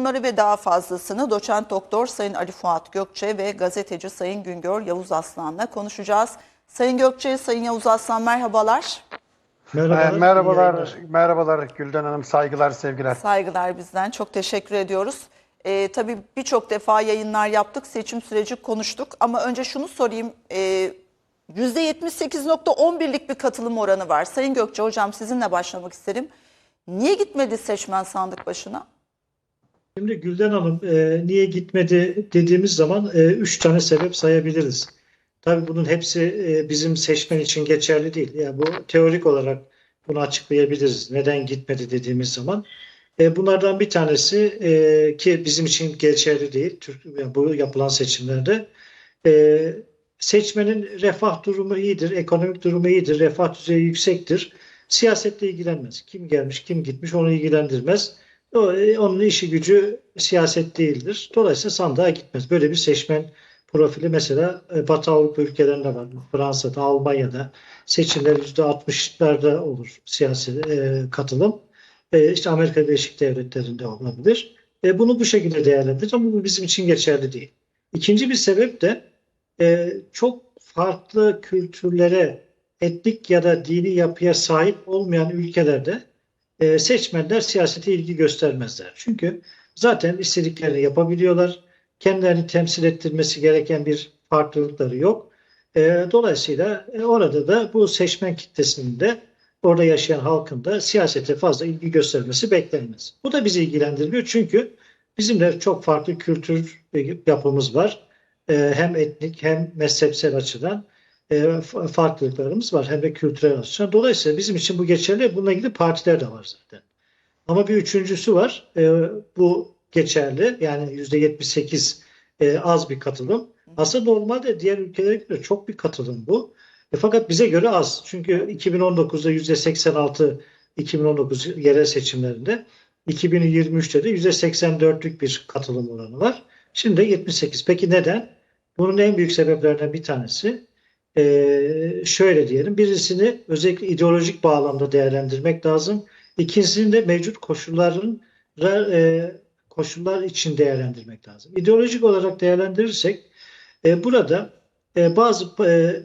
Bunları ve daha fazlasını doçent doktor Sayın Ali Fuat Gökçe ve gazeteci Sayın Güngör Yavuz Aslan'la konuşacağız. Sayın Gökçe, Sayın Yavuz Aslan merhabalar. Merhabalar. Ee, merhabalar, merhabalar Gülden Hanım, saygılar, sevgiler. Saygılar bizden. Çok teşekkür ediyoruz. Ee, tabii birçok defa yayınlar yaptık, seçim süreci konuştuk. Ama önce şunu sorayım. Ee, %78.11'lik bir katılım oranı var. Sayın Gökçe hocam sizinle başlamak isterim. Niye gitmedi seçmen sandık başına? Şimdi Gülden Hanım e, niye gitmedi dediğimiz zaman e, üç tane sebep sayabiliriz. Tabii bunun hepsi e, bizim seçmen için geçerli değil. Yani bu teorik olarak bunu açıklayabiliriz. Neden gitmedi dediğimiz zaman. E, bunlardan bir tanesi e, ki bizim için geçerli değil. Türk, yani bu yapılan seçimlerde e, seçmenin refah durumu iyidir, ekonomik durumu iyidir, refah düzeyi yüksektir. Siyasetle ilgilenmez. Kim gelmiş, kim gitmiş onu ilgilendirmez. E, onun işi gücü siyaset değildir. Dolayısıyla sandığa gitmez. Böyle bir seçmen profili mesela e, Batı Avrupa ülkelerinde var. Fransa'da, Almanya'da seçimler %60'larda olur siyasi e, katılım. E, işte Amerika Birleşik Devletleri'nde olabilir. E, bunu bu şekilde değerlendirir ama bu bizim için geçerli değil. İkinci bir sebep de e, çok farklı kültürlere, etnik ya da dini yapıya sahip olmayan ülkelerde e, seçmenler siyasete ilgi göstermezler. Çünkü zaten istediklerini yapabiliyorlar. Kendilerini temsil ettirmesi gereken bir farklılıkları yok. E, dolayısıyla e, orada da bu seçmen kitlesinin de orada yaşayan halkın da siyasete fazla ilgi göstermesi beklenmez. Bu da bizi ilgilendirmiyor çünkü bizim de çok farklı kültür yapımız var. E, hem etnik hem mezhepsel açıdan e, farklılıklarımız var hem de kültürel açıdan. Dolayısıyla bizim için bu geçerli. Bununla ilgili partiler de var zaten. Ama bir üçüncüsü var. E, bu geçerli. Yani yüzde 78 e, az bir katılım. Aslında normalde diğer ülkelere göre çok bir katılım bu. E, fakat bize göre az. Çünkü 2019'da yüzde 86 2019 yerel seçimlerinde 2023'te de yüzde 84'lük bir katılım oranı var. Şimdi de 78. Peki neden? Bunun en büyük sebeplerinden bir tanesi ee, şöyle diyelim. Birisini özellikle ideolojik bağlamda değerlendirmek lazım. İkincisini de mevcut koşulların e, koşullar için değerlendirmek lazım. İdeolojik olarak değerlendirirsek e, burada e, bazı e,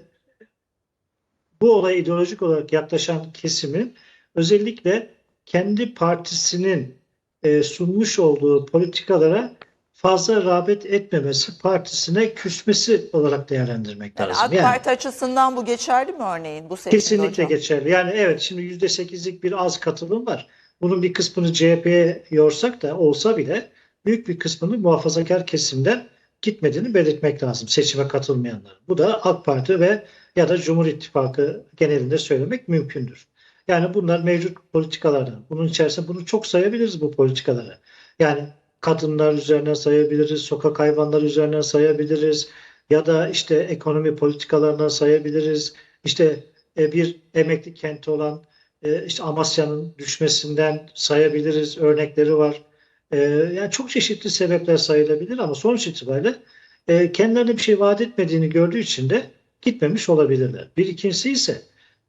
bu olaya ideolojik olarak yaklaşan kesimin özellikle kendi partisinin e, sunmuş olduğu politikalara fazla rağbet etmemesi, partisine küsmesi olarak değerlendirmek Yani lazım. AK Parti açısından bu geçerli mi örneğin bu seçimde Kesinlikle hocam? geçerli. Yani evet şimdi yüzde sekizlik bir az katılım var. Bunun bir kısmını CHP'ye yorsak da olsa bile büyük bir kısmını muhafazakar kesimden gitmediğini belirtmek lazım seçime katılmayanlar. Bu da AK Parti ve ya da Cumhur İttifakı genelinde söylemek mümkündür. Yani bunlar mevcut politikalardan. Bunun içerisinde bunu çok sayabiliriz bu politikaları. Yani kadınlar üzerinden sayabiliriz, sokak hayvanları üzerinden sayabiliriz ya da işte ekonomi politikalarından sayabiliriz. İşte e, bir emekli kenti olan e, işte Amasya'nın düşmesinden sayabiliriz. Örnekleri var. E, yani çok çeşitli sebepler sayılabilir ama sonuç itibariyle kendilerine bir şey vaat etmediğini gördüğü için de gitmemiş olabilirler. Bir ikincisi ise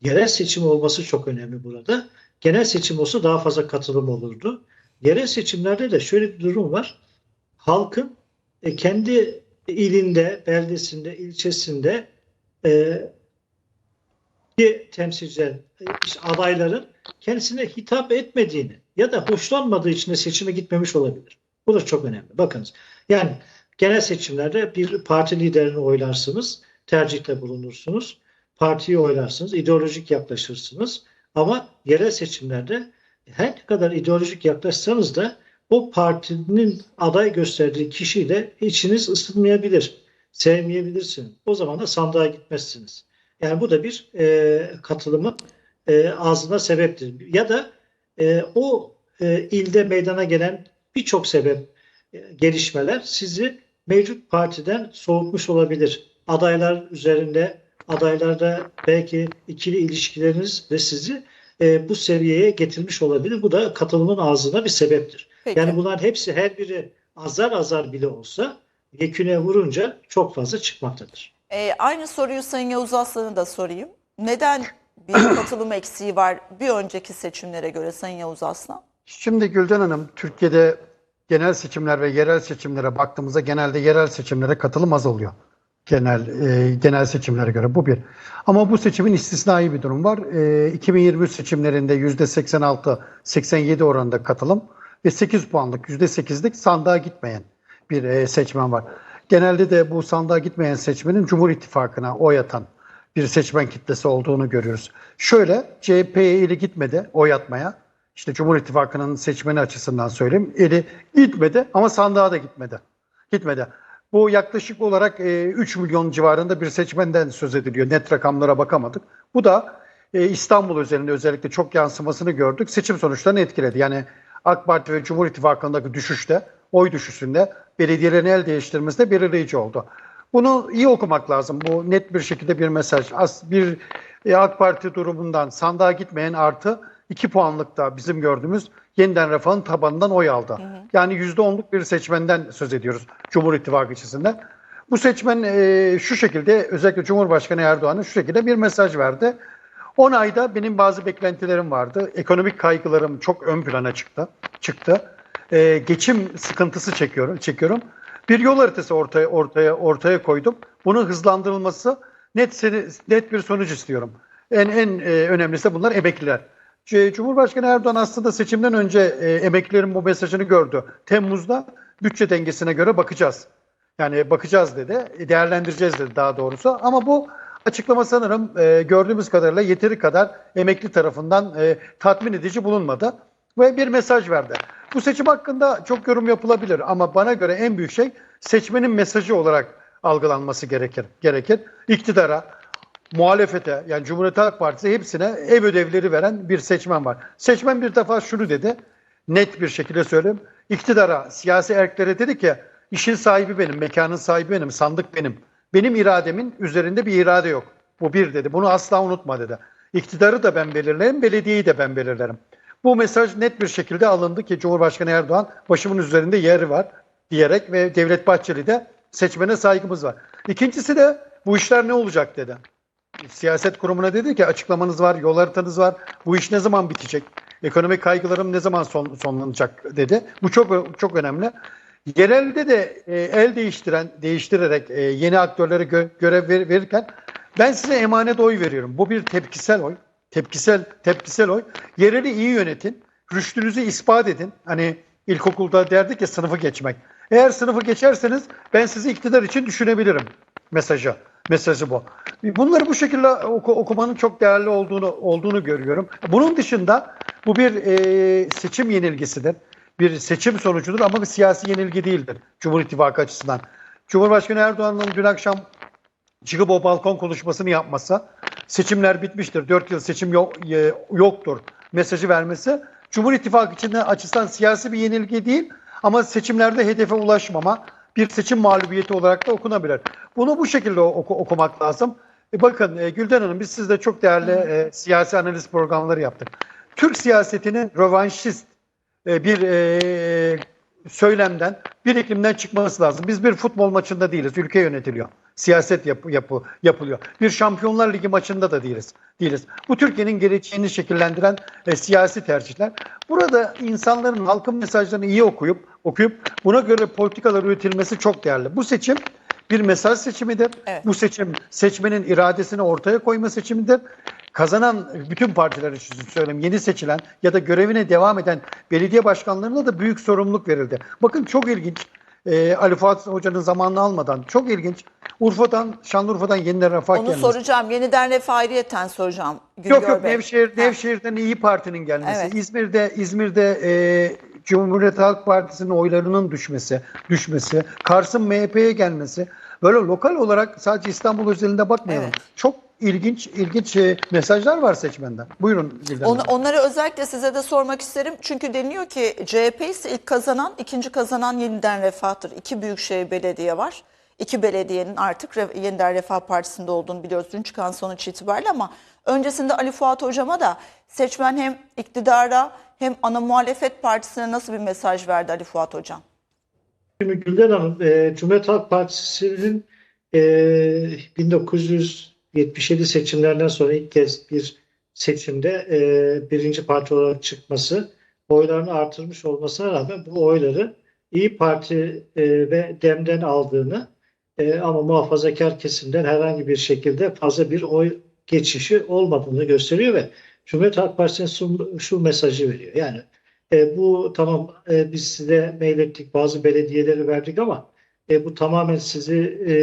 yerel seçim olması çok önemli burada. Genel seçim olsa daha fazla katılım olurdu. Yerel seçimlerde de şöyle bir durum var. Halkın e, kendi ilinde, beldesinde, ilçesinde e, ki temsilciler, işte adayların kendisine hitap etmediğini ya da hoşlanmadığı için de seçime gitmemiş olabilir. Bu da çok önemli. Bakınız yani genel seçimlerde bir parti liderini oylarsınız, tercihte bulunursunuz, partiyi oylarsınız, ideolojik yaklaşırsınız. Ama yerel seçimlerde her ne kadar ideolojik yaklaşsanız da o partinin aday gösterdiği kişiyle içiniz ısınmayabilir, sevmeyebilirsiniz. O zaman da sandığa gitmezsiniz. Yani bu da bir e, katılımın e, azına sebeptir. Ya da e, o e, ilde meydana gelen birçok sebep, e, gelişmeler sizi mevcut partiden soğutmuş olabilir. Adaylar üzerinde, adaylarda belki ikili ilişkileriniz de sizi e, bu seviyeye getirmiş olabilir. Bu da katılımın ağzına bir sebeptir. Peki. Yani bunların hepsi her biri azar azar bile olsa yeküne vurunca çok fazla çıkmaktadır. Ee, aynı soruyu Sayın Yavuz Aslan'a da sorayım. Neden bir katılım eksiği var bir önceki seçimlere göre Sayın Yavuz Aslan? Şimdi Gülden Hanım, Türkiye'de genel seçimler ve yerel seçimlere baktığımızda genelde yerel seçimlere katılım az oluyor. Genel e, genel seçimlere göre bu bir. Ama bu seçimin istisnai bir durum var. E, 2023 seçimlerinde %86-87 oranında katılım ve 8 puanlık %8'lik sandığa gitmeyen bir e, seçmen var. Genelde de bu sandığa gitmeyen seçmenin Cumhur İttifakı'na oy atan bir seçmen kitlesi olduğunu görüyoruz. Şöyle CHP'ye eli gitmedi oy atmaya. İşte Cumhur İttifakı'nın seçmeni açısından söyleyeyim. Eli gitmedi ama sandığa da gitmedi. Gitmedi. Bu yaklaşık olarak e, 3 milyon civarında bir seçmenden söz ediliyor. Net rakamlara bakamadık. Bu da e, İstanbul özelinde özellikle çok yansımasını gördük. Seçim sonuçlarını etkiledi. Yani AK Parti ve Cumhur İttifakı'ndaki düşüşte, oy düşüşünde belediyelerin el değiştirmesi de belirleyici oldu. Bunu iyi okumak lazım. Bu net bir şekilde bir mesaj. As bir e, AK Parti durumundan sandığa gitmeyen artı 2 puanlıkta bizim gördüğümüz yeniden refahın tabanından oy aldı. Yani %10'luk bir seçmenden söz ediyoruz Cumhur İttifakı açısından. Bu seçmen e, şu şekilde özellikle Cumhurbaşkanı Erdoğan'ın şu şekilde bir mesaj verdi. 10 ayda benim bazı beklentilerim vardı. Ekonomik kaygılarım çok ön plana çıktı. çıktı. E, geçim sıkıntısı çekiyorum. çekiyorum. Bir yol haritası ortaya ortaya ortaya koydum. Bunun hızlandırılması net net bir sonuç istiyorum. En en e, önemlisi de bunlar emekliler. Cumhurbaşkanı Erdoğan aslında seçimden önce e, emeklilerin bu mesajını gördü. Temmuz'da bütçe dengesine göre bakacağız. Yani bakacağız dedi, değerlendireceğiz dedi daha doğrusu. Ama bu açıklama sanırım e, gördüğümüz kadarıyla yeteri kadar emekli tarafından e, tatmin edici bulunmadı. Ve bir mesaj verdi. Bu seçim hakkında çok yorum yapılabilir ama bana göre en büyük şey seçmenin mesajı olarak algılanması gerekir. gerekir. İktidara, muhalefete yani Cumhuriyet Halk Partisi hepsine ev ödevleri veren bir seçmen var. Seçmen bir defa şunu dedi, net bir şekilde söyleyeyim. İktidara, siyasi erklere dedi ki işin sahibi benim, mekanın sahibi benim, sandık benim. Benim irademin üzerinde bir irade yok. Bu bir dedi. Bunu asla unutma dedi. İktidarı da ben belirlerim, belediyeyi de ben belirlerim. Bu mesaj net bir şekilde alındı ki Cumhurbaşkanı Erdoğan başımın üzerinde yeri var diyerek ve Devlet Bahçeli de seçmene saygımız var. İkincisi de bu işler ne olacak dedi. Siyaset kurumuna dedi ki açıklamanız var, yol haritanız var. Bu iş ne zaman bitecek? Ekonomik kaygılarım ne zaman son, sonlanacak dedi. Bu çok çok önemli. Yerelde de e, el değiştiren, değiştirerek e, yeni aktörlere gö- görev ver- verirken ben size emanet oy veriyorum. Bu bir tepkisel oy. Tepkisel tepkisel oy. Yereli iyi yönetin. Rüştünüzü ispat edin. Hani ilkokulda derdik ya sınıfı geçmek. Eğer sınıfı geçerseniz ben sizi iktidar için düşünebilirim mesajı. Mesajı bu. Bunları bu şekilde oku- okumanın çok değerli olduğunu olduğunu görüyorum. Bunun dışında bu bir e, seçim yenilgisidir. Bir seçim sonucudur ama bir siyasi yenilgi değildir Cumhur İttifakı açısından. Cumhurbaşkanı Erdoğan'ın dün akşam çıkıp o balkon konuşmasını yapması, seçimler bitmiştir, 4 yıl seçim yok, e, yoktur mesajı vermesi Cumhur İttifakı içinde açısından siyasi bir yenilgi değil ama seçimlerde hedefe ulaşmama bir seçim mağlubiyeti olarak da okunabilir. Bunu bu şekilde oku- okumak lazım. E bakın e, Gülden Hanım biz sizde çok değerli e, siyasi analiz programları yaptık. Türk siyasetinin rövanşist e, bir e, söylemden, bir iklimden çıkması lazım. Biz bir futbol maçında değiliz. Ülke yönetiliyor. Siyaset yapı, yapı, yapılıyor. Bir Şampiyonlar Ligi maçında da değiliz. değiliz. Bu Türkiye'nin geleceğini şekillendiren e, siyasi tercihler. Burada insanların halkın mesajlarını iyi okuyup okuyup buna göre politikalar üretilmesi çok değerli. Bu seçim bir mesaj seçimidir. Evet. Bu seçim seçmenin iradesini ortaya koyma seçimidir. Kazanan bütün partiler için söyleyeyim yeni seçilen ya da görevine devam eden belediye başkanlarına da büyük sorumluluk verildi. Bakın çok ilginç. Ee, Ali Fuat Hoca'nın zamanını almadan çok ilginç. Urfa'dan, Şanlıurfa'dan yeniden refah Onu gelmesi. soracağım. Yeniden refahiyeten soracağım. Güngör Yok yok Bey. Nevşehir, Ha. Nevşehir'den İyi Parti'nin gelmesi. Evet. İzmir'de İzmir'de e, Cumhuriyet Halk Partisi'nin oylarının düşmesi, düşmesi, Kars'ın MHP'ye gelmesi. Böyle lokal olarak sadece İstanbul özelinde bakmayalım. Evet. Çok ilginç ilginç e, mesajlar var seçmenden. Buyurun Gülden Hanım. onları özellikle size de sormak isterim. Çünkü deniyor ki CHP ise ilk kazanan, ikinci kazanan yeniden refahtır. İki büyükşehir belediye var. İki belediyenin artık re- yeniden Refah Partisi'nde olduğunu biliyoruz dün çıkan sonuç itibariyle ama öncesinde Ali Fuat Hocama da seçmen hem iktidara hem ana muhalefet partisine nasıl bir mesaj verdi Ali Fuat Hocam? Şimdi Gülden Hanım, e, Cumhuriyet Halk Partisi'nin e, 1977 seçimlerinden sonra ilk kez bir seçimde e, birinci parti olarak çıkması, oylarını artırmış olmasına rağmen bu oyları İyi Parti e, ve Dem'den aldığını e, ama muhafazakar kesimden herhangi bir şekilde fazla bir oy geçişi olmadığını gösteriyor ve Cumhuriyet Halk Partisi'ne şu, şu mesajı veriyor. Yani e, bu tamam e, biz size meylettik bazı belediyeleri verdik ama e, bu tamamen sizi e,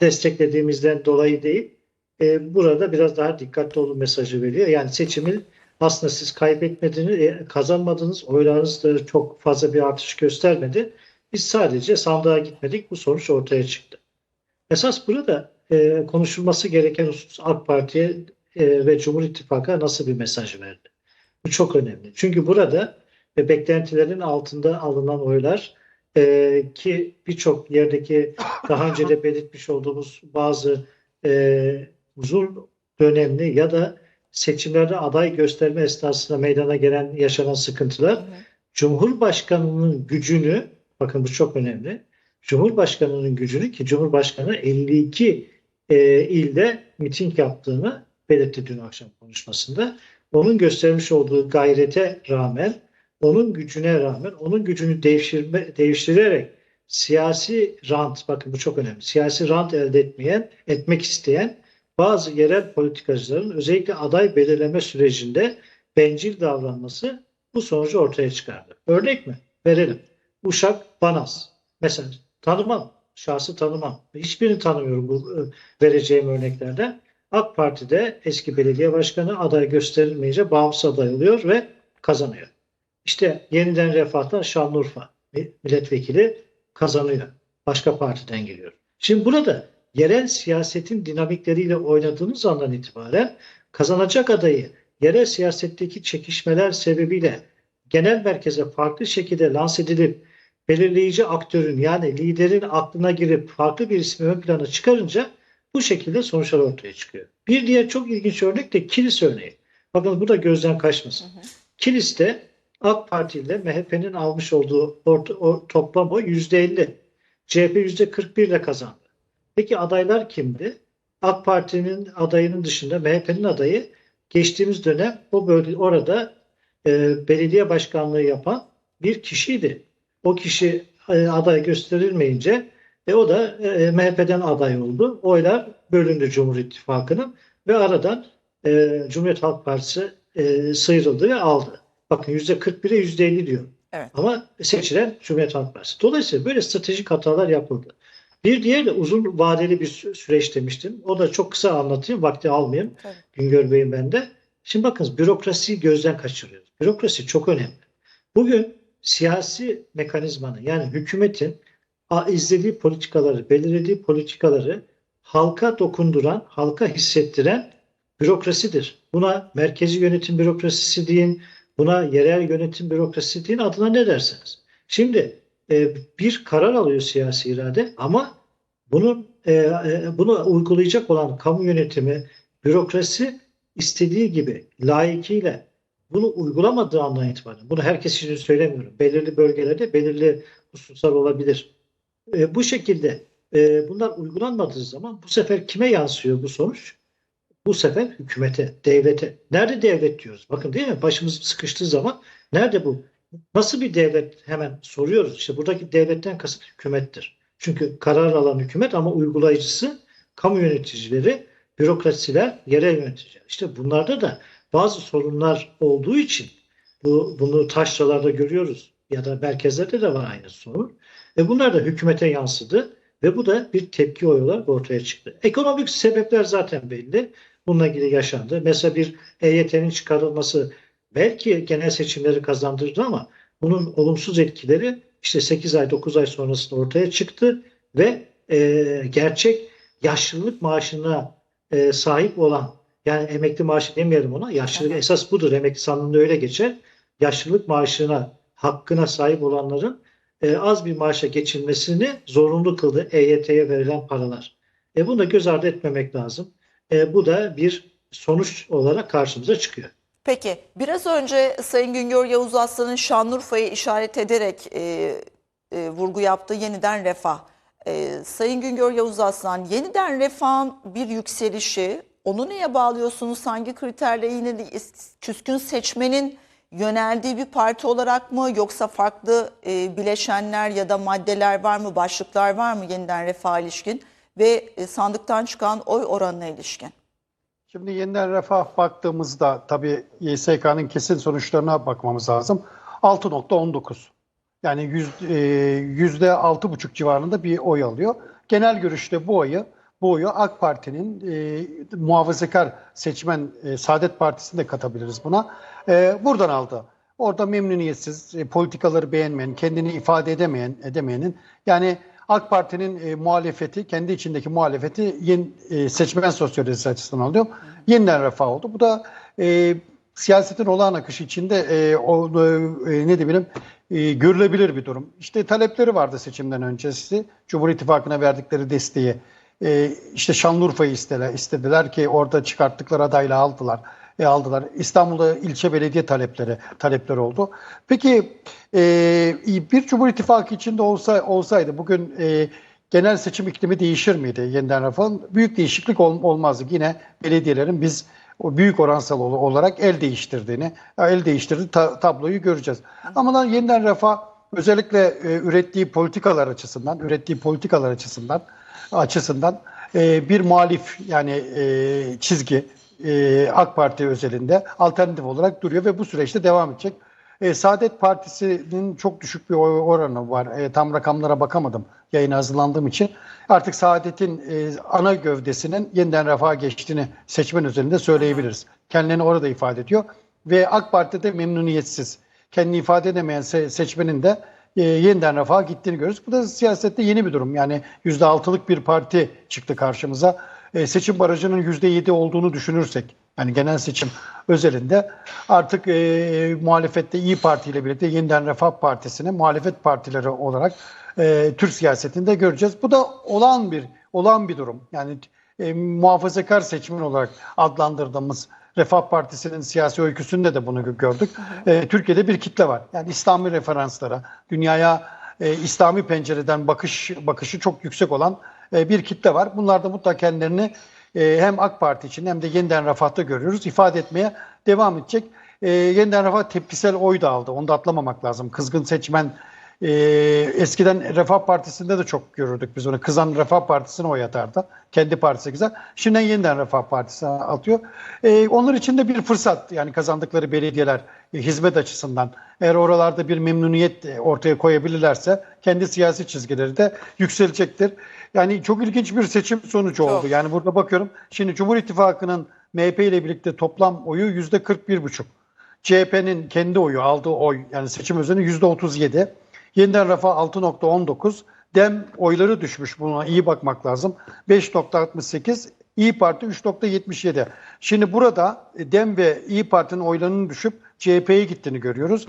desteklediğimizden dolayı değil. E, burada biraz daha dikkatli olun mesajı veriyor. Yani seçimi aslında siz kaybetmediniz, e, kazanmadınız. Oylarınız da çok fazla bir artış göstermedi. Biz sadece sandığa gitmedik. Bu sonuç ortaya çıktı. Esas burada e, konuşulması gereken husus AK Parti'ye e, ve Cumhur İttifakı'na nasıl bir mesaj verdi? Bu çok önemli. Çünkü burada e, beklentilerin altında alınan oylar e, ki birçok yerdeki daha önce de belirtmiş olduğumuz bazı e, uzun dönemli ya da seçimlerde aday gösterme esnasında meydana gelen yaşanan sıkıntılar Cumhurbaşkanının gücünü bakın bu çok önemli. Cumhurbaşkanının gücünü ki Cumhurbaşkanı 52 e, ilde miting yaptığını belirtti dün akşam konuşmasında. Onun göstermiş olduğu gayrete rağmen, onun gücüne rağmen, onun gücünü devşirme, devşirerek siyasi rant, bakın bu çok önemli, siyasi rant elde etmeyen, etmek isteyen bazı yerel politikacıların özellikle aday belirleme sürecinde bencil davranması bu sonucu ortaya çıkardı. Örnek mi? Verelim. Uşak Banaz. Mesela tanımam. Şahsı tanımam. Hiçbirini tanımıyorum bu e, vereceğim örneklerden. AK Parti'de eski belediye başkanı aday gösterilmeyince bağımsız aday oluyor ve kazanıyor. İşte yeniden Refah'tan Şanlıurfa milletvekili kazanıyor. Başka partiden geliyor. Şimdi burada yerel siyasetin dinamikleriyle oynadığınız andan itibaren kazanacak adayı yerel siyasetteki çekişmeler sebebiyle genel merkeze farklı şekilde lanse edilip belirleyici aktörün yani liderin aklına girip farklı bir ismi ön plana çıkarınca bu şekilde sonuçlar ortaya çıkıyor. Bir diğer çok ilginç örnek de Kilis örneği. Bakın bu da gözden kaçmasın. Kilis'te AK Parti ile MHP'nin almış olduğu orta, o, toplam o %50. CHP %41 ile kazandı. Peki adaylar kimdi? AK Parti'nin adayının dışında MHP'nin adayı geçtiğimiz dönem o bölge orada e, belediye başkanlığı yapan bir kişiydi. O kişi e, aday gösterilmeyince e, o da e, MHP'den aday oldu. Oylar bölündü Cumhur İttifakı'nın ve aradan e, Cumhuriyet Halk Partisi e, sıyrıldı ve aldı. Bakın %41'e %50 diyor. Evet. Ama seçilen Cumhuriyet Halk Partisi. Dolayısıyla böyle stratejik hatalar yapıldı. Bir diğeri de uzun vadeli bir sü- süreç demiştim. O da çok kısa anlatayım. Vakti almayayım. Tabii. Güngör Bey'in ben de. Şimdi bakınız bürokrasiyi gözden kaçırıyoruz. Bürokrasi çok önemli. Bugün siyasi mekanizmanın yani hükümetin izlediği politikaları, belirlediği politikaları halka dokunduran, halka hissettiren bürokrasidir. Buna merkezi yönetim bürokrasisi deyin, buna yerel yönetim bürokrasisi deyin, adına ne derseniz. Şimdi e, bir karar alıyor siyasi irade ama bunun e, e, bunu uygulayacak olan kamu yönetimi, bürokrasi istediği gibi layıkıyla bunu uygulamadığı andan itibaren, bunu herkes için söylemiyorum. Belirli bölgelerde belirli hususlar olabilir. E, bu şekilde e, bunlar uygulanmadığı zaman bu sefer kime yansıyor bu sonuç? Bu sefer hükümete, devlete. Nerede devlet diyoruz? Bakın değil mi? Başımız sıkıştığı zaman nerede bu? Nasıl bir devlet hemen soruyoruz. İşte buradaki devletten kasıt hükümettir. Çünkü karar alan hükümet ama uygulayıcısı kamu yöneticileri, bürokrasiler, yerel yöneticiler. İşte bunlarda da bazı sorunlar olduğu için bu bunu taşralarda görüyoruz ya da merkezlerde de var aynı sorun. E bunlar da hükümete yansıdı ve bu da bir tepki olarak ortaya çıktı. Ekonomik sebepler zaten belli. Bununla ilgili yaşandı. Mesela bir EYT'nin çıkarılması belki genel seçimleri kazandırdı ama bunun olumsuz etkileri işte 8 ay 9 ay sonrasında ortaya çıktı ve e, gerçek yaşlılık maaşına e, sahip olan yani emekli maaşı demeyelim ona yaşlılık Aha. esas budur emekli sanımında öyle geçer yaşlılık maaşına hakkına sahip olanların e, az bir maaşa geçilmesini zorunlu kıldı EYT'ye verilen paralar. E, bunu da göz ardı etmemek lazım. E, bu da bir sonuç olarak karşımıza çıkıyor. Peki biraz önce Sayın Güngör Yavuz Aslan'ın Şanlıurfa'yı işaret ederek e, e, vurgu yaptığı yeniden refah. E, Sayın Güngör Yavuz Aslan yeniden refahın bir yükselişi onu neye bağlıyorsunuz? Hangi kriterle yine küskün seçmenin yöneldiği bir parti olarak mı yoksa farklı e, bileşenler ya da maddeler var mı, başlıklar var mı yeniden refah ilişkin ve e, sandıktan çıkan oy oranına ilişkin? Şimdi yeniden refah baktığımızda tabii YSK'nın kesin sonuçlarına bakmamız lazım. 6.19. Yani e, yüzde 6.5 civarında bir oy alıyor. Genel görüşte bu oyu bu oyu AK Parti'nin e, muhafazakar seçmen e, Saadet Partisi'ni de katabiliriz buna. E, buradan aldı. Orada memnuniyetsiz, e, politikaları beğenmeyen, kendini ifade edemeyen, edemeyenin yani AK Parti'nin e, muhalefeti, kendi içindeki muhalefeti yeni, e, seçmen sosyolojisi açısından alıyor. Yeniden refah oldu. Bu da e, siyasetin olağan akışı içinde e, o, e, ne diyelim e, görülebilir bir durum. İşte talepleri vardı seçimden öncesi. Cumhur İttifakı'na verdikleri desteği. E, işte Şanlıurfa'yı istediler, istediler ki orada çıkarttıkları adayla aldılar. E, aldılar. İstanbul'da ilçe belediye talepleri talepleri oldu. Peki e, bir Cumhur İttifakı içinde olsa olsaydı bugün e, genel seçim iklimi değişir miydi yeniden refahın? Büyük değişiklik ol, olmazdı. Yine belediyelerin biz o büyük oransal ol- olarak el değiştirdiğini, el değiştirdiği ta- tabloyu göreceğiz. Ama lan yeniden refah özellikle e, ürettiği politikalar açısından, ürettiği politikalar açısından açısından e, bir muhalif yani e, çizgi e, AK Parti özelinde alternatif olarak duruyor ve bu süreçte devam edecek. E, Saadet Partisi'nin çok düşük bir oy oranı var. E, tam rakamlara bakamadım yayına hazırlandığım için. Artık Saadet'in e, ana gövdesinin yeniden refaha geçtiğini seçmen üzerinde söyleyebiliriz. Kendilerini orada ifade ediyor. Ve AK Parti'de memnuniyetsiz. Kendini ifade edemeyen se- seçmenin de e, yeniden refaha gittiğini görüyoruz. Bu da siyasette yeni bir durum. Yani %6'lık bir parti çıktı karşımıza. E, seçim barajının %7 olduğunu düşünürsek, yani genel seçim özelinde artık e, muhalefette İyi Parti ile birlikte yeniden Refah Partisi'ni muhalefet partileri olarak e, Türk siyasetinde göreceğiz. Bu da olağan bir olağan bir durum. Yani e, muhafazakar seçmen olarak adlandırdığımız Refah Partisi'nin siyasi öyküsünde de bunu gördük. E, Türkiye'de bir kitle var. Yani İslami referanslara, dünyaya e, İslami pencereden bakış bakışı çok yüksek olan e, bir kitle var. Bunlar da mutlaka kendilerini e, hem AK Parti için hem de yeniden Refah'ta görüyoruz. ifade etmeye devam edecek. E, yeniden Refah tepkisel oy da aldı. Onu da atlamamak lazım. Kızgın seçmen eskiden Refah Partisi'nde de çok görürdük biz onu. Kızan Refah Partisi'ne oy atardı. Kendi partisi güzel. Şimdiden yeniden Refah Partisi'ne atıyor. Onlar için de bir fırsat. Yani kazandıkları belediyeler hizmet açısından. Eğer oralarda bir memnuniyet ortaya koyabilirlerse kendi siyasi çizgileri de yükselecektir. Yani çok ilginç bir seçim sonucu oldu. Çok. Yani burada bakıyorum. Şimdi Cumhur İttifakı'nın MHP ile birlikte toplam oyu yüzde 41,5. CHP'nin kendi oyu aldığı oy yani seçim özelinde yüzde 37. Yeniden Refah 6.19. Dem oyları düşmüş buna iyi bakmak lazım. 5.68. İyi Parti 3.77. Şimdi burada e, Dem ve İyi Parti'nin oylarının düşüp CHP'ye gittiğini görüyoruz.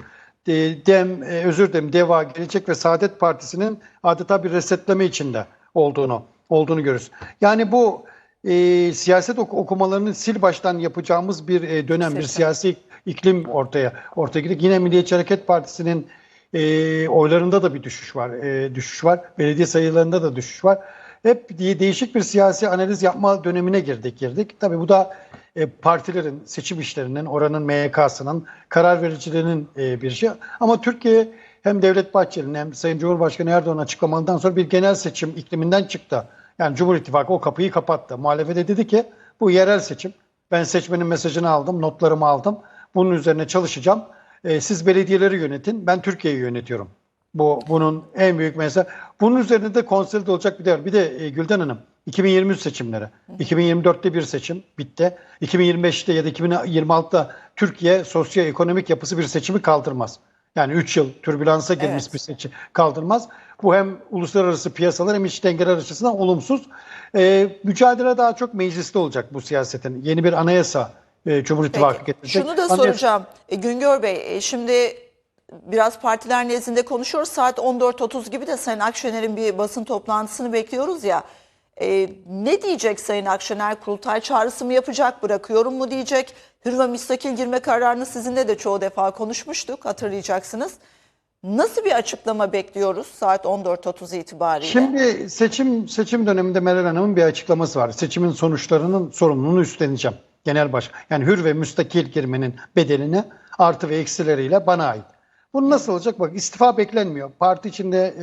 E, Dem, e, özür dilerim Deva, Gelecek ve Saadet Partisi'nin adeta bir resetleme içinde olduğunu olduğunu görürüz. Yani bu e, siyaset ok- okumalarını sil baştan yapacağımız bir e, dönem, bir Seçim. siyasi iklim ortaya ortaya gidiyor. Yine Milliyetçi Hareket Partisi'nin e, oylarında da bir düşüş var. E, düşüş var. Belediye sayılarında da düşüş var. Hep diye değişik bir siyasi analiz yapma dönemine girdik girdik. Tabii bu da e, partilerin, seçim işlerinin, oranın MYK'sının, karar vericilerinin e, bir şey. Ama Türkiye hem Devlet Bahçeli'nin hem Sayın Cumhurbaşkanı Erdoğan açıklamalarından sonra bir genel seçim ikliminden çıktı. Yani Cumhur İttifakı o kapıyı kapattı. Muhalefete dedi ki bu yerel seçim. Ben seçmenin mesajını aldım, notlarımı aldım. Bunun üzerine çalışacağım. E, siz belediyeleri yönetin, ben Türkiye'yi yönetiyorum. Bu bunun en büyük mesele. Bunun üzerinde de konsolide olacak bir değer. Bir de e, Gülden Hanım 2023 seçimleri. 2024'te bir seçim bitti. 2025'te ya da 2026'da Türkiye sosyoekonomik yapısı bir seçimi kaldırmaz. Yani 3 yıl türbülansa girmiş Evet. bir seçim kaldırmaz. Bu hem uluslararası piyasalar hem iç dengeler açısından olumsuz. E, mücadele daha çok mecliste olacak bu siyasetin. Yeni bir anayasa e, Cumhur İttifakı getirecek. şunu da Anayasa- soracağım. E, Güngör Bey, e, şimdi biraz partiler nezdinde konuşuyoruz. Saat 14.30 gibi de Sayın Akşener'in bir basın toplantısını bekliyoruz ya. E, ne diyecek Sayın Akşener? Kurultay çağrısı mı yapacak, bırakıyorum mu diyecek? Hür ve müstakil girme kararını sizinle de çoğu defa konuşmuştuk, hatırlayacaksınız. Nasıl bir açıklama bekliyoruz saat 14.30 itibariyle? Şimdi seçim seçim döneminde Meral Hanım'ın bir açıklaması var. Seçimin sonuçlarının sorumluluğunu üstleneceğim Genel başkan. Yani hür ve müstakil girmenin bedelini artı ve eksileriyle bana ait. Bu nasıl olacak? Bak istifa beklenmiyor. Parti içinde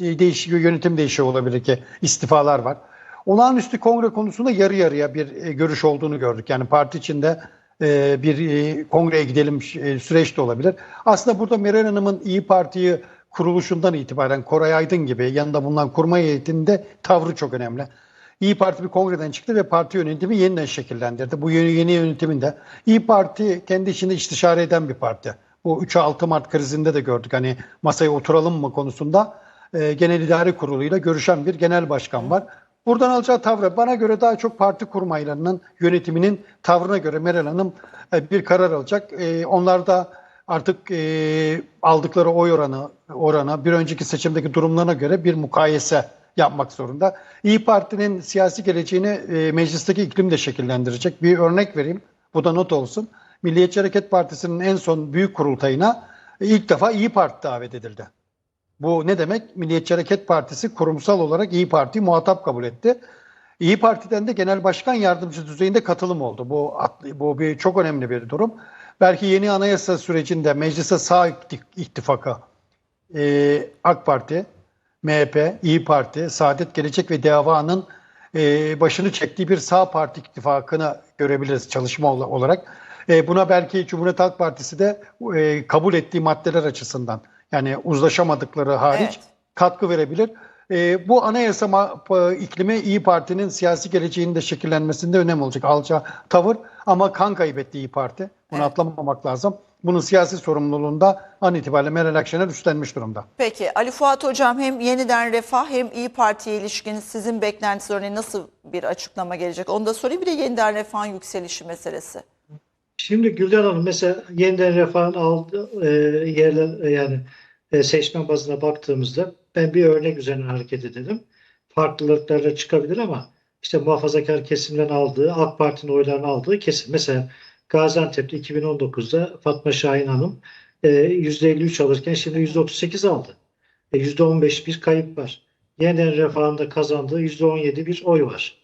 e, değişik yönetim değişiği olabilir ki istifalar var. Olağanüstü kongre konusunda yarı yarıya bir e, görüş olduğunu gördük. Yani parti içinde e, bir e, kongreye gidelim e, süreç de olabilir. Aslında burada Meral Hanım'ın İyi Parti'yi kuruluşundan itibaren Koray Aydın gibi yanında bulunan kurma heyetinde tavrı çok önemli. İyi Parti bir kongreden çıktı ve parti yönetimi yeniden şekillendirdi. Bu yeni, yeni yönetimin de İyi Parti kendi içinde istişare eden bir parti. Bu 3-6 Mart krizinde de gördük. Hani masaya oturalım mı konusunda e, genel idare kuruluyla görüşen bir genel başkan var. Buradan alacağı tavrı bana göre daha çok parti kurmaylarının yönetiminin tavrına göre Meral Hanım e, bir karar alacak. E, onlar da artık e, aldıkları oy oranı orana bir önceki seçimdeki durumlarına göre bir mukayese yapmak zorunda. İyi Parti'nin siyasi geleceğini e, meclisteki iklim de şekillendirecek. Bir örnek vereyim. Bu da not olsun. Milliyetçi Hareket Partisi'nin en son büyük kurultayına e, ilk defa İyi Parti davet edildi. Bu ne demek? Milliyetçi Hareket Partisi kurumsal olarak İyi Parti muhatap kabul etti. İyi Parti'den de genel başkan yardımcı düzeyinde katılım oldu. Bu bu bir çok önemli bir durum. Belki yeni anayasa sürecinde meclise sağ ittifakı e, AK Parti, MHP, İyi Parti, Saadet Gelecek ve Dava'nın e, başını çektiği bir sağ parti ittifakını görebiliriz çalışma ol- olarak. E, buna belki Cumhuriyet Halk Partisi de e, kabul ettiği maddeler açısından yani uzlaşamadıkları hariç Evet. katkı verebilir. E, bu anayasa ma- iklimi İyi Parti'nin siyasi geleceğinin de şekillenmesinde önem olacak. Alacağı tavır ama kan kaybetti İyi Parti. Bunu Evet. atlamamak lazım. Bunun siyasi sorumluluğunda an itibariyle Meral Akşener üstlenmiş durumda. Peki Ali Fuat Hocam hem yeniden Refah hem İyi Parti'ye ilişkin sizin beklentiniz örneğin nasıl bir açıklama gelecek? Onu da sorayım bir de yeniden Refah'ın yükselişi meselesi. Şimdi Gülden Hanım mesela yeniden refahın aldığı e, yerler e, yani e, seçmen bazına baktığımızda ben bir örnek üzerine hareket edelim. Farklılıklar da çıkabilir ama işte muhafazakar kesimden aldığı, AK Parti'nin oylarını aldığı kesim. Mesela Gaziantep'te 2019'da Fatma Şahin Hanım e, %53 alırken şimdi %38 aldı. E, %15 bir kayıp var. Yeniden refahın da kazandığı %17 bir oy var.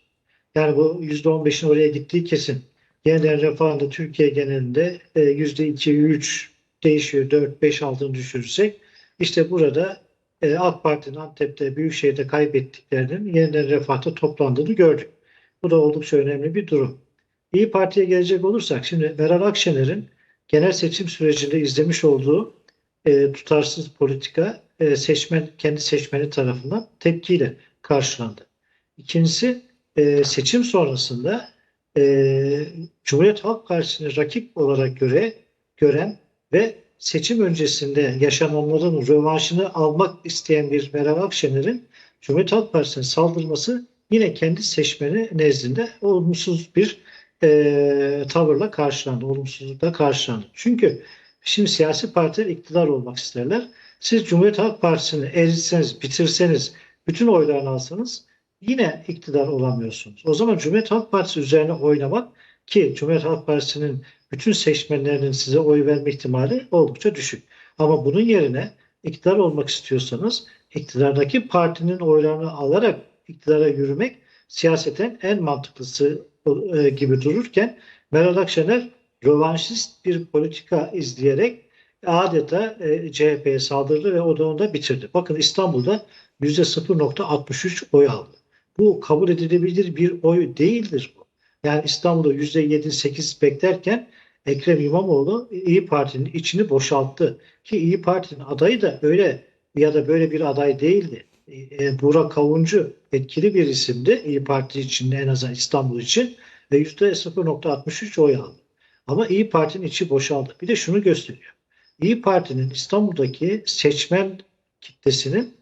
Yani bu %15'in oraya gittiği kesin. Yeniden refahın da Türkiye genelinde e, %2, 3 değişiyor, 4, 5 aldığını düşürürsek işte burada e, AK Parti'nin Antep'te, Büyükşehir'de kaybettiklerinin yeniden refahta toplandığını gördük. Bu da oldukça önemli bir durum. İyi Parti'ye gelecek olursak şimdi Meral Akşener'in genel seçim sürecinde izlemiş olduğu e, tutarsız politika e, seçmen kendi seçmeni tarafından tepkiyle karşılandı. İkincisi e, seçim sonrasında e, Cumhuriyet Halk Partisi'ni rakip olarak göre gören ve seçim öncesinde yaşananların rövanşını almak isteyen bir Meral Akşener'in Cumhuriyet Halk Partisi'ne saldırması yine kendi seçmeni nezdinde olumsuz bir e, tavırla karşılandı, olumsuzlukla karşılandı. Çünkü şimdi siyasi partiler iktidar olmak isterler. Siz Cumhuriyet Halk Partisi'ni eritseniz, bitirseniz, bütün oylarını alsanız yine iktidar olamıyorsunuz. O zaman Cumhuriyet Halk Partisi üzerine oynamak ki Cumhuriyet Halk Partisi'nin bütün seçmenlerinin size oy verme ihtimali oldukça düşük. Ama bunun yerine iktidar olmak istiyorsanız iktidardaki partinin oylarını alarak iktidara yürümek siyaseten en mantıklısı e, gibi dururken Meral Akşener rövanşist bir politika izleyerek adeta e, CHP'ye saldırdı ve o da onu da bitirdi. Bakın İstanbul'da %0.63 oy aldı. Bu kabul edilebilir bir oy değildir bu. Yani İstanbul'da %7-8 beklerken Ekrem İmamoğlu İyi Parti'nin içini boşalttı. Ki İyi Parti'nin adayı da öyle ya da böyle bir aday değildi. E, Burak Kavuncu etkili bir isimdi İyi Parti için en azından İstanbul için ve %0.63 oy aldı. Ama İyi Parti'nin içi boşaldı. Bir de şunu gösteriyor. İyi Parti'nin İstanbul'daki seçmen kitlesinin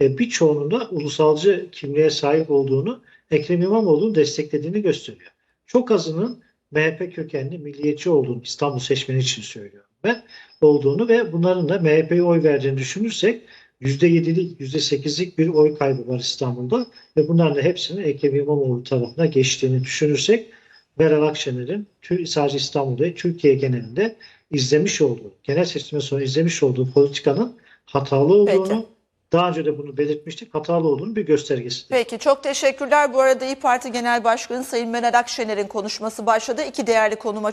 e, birçoğunun da ulusalcı kimliğe sahip olduğunu Ekrem İmamoğlu'nun desteklediğini gösteriyor. Çok azının MHP kökenli milliyetçi olduğunu İstanbul seçmeni için söylüyorum ben olduğunu ve bunların da MHP'ye oy verdiğini düşünürsek %7'lik %8'lik bir oy kaybı var İstanbul'da ve bunların da hepsinin Ekrem İmamoğlu tarafına geçtiğini düşünürsek Meral Akşener'in sadece İstanbul'da Türkiye genelinde izlemiş olduğu, genel seçimden sonra izlemiş olduğu politikanın hatalı olduğunu, Daha önce de bunu belirtmiştik. Hatalı olduğunu bir göstergesi. Peki çok teşekkürler. Bu arada İyi Parti Genel Başkanı Sayın Meral Akşener'in konuşması başladı. İki değerli konuma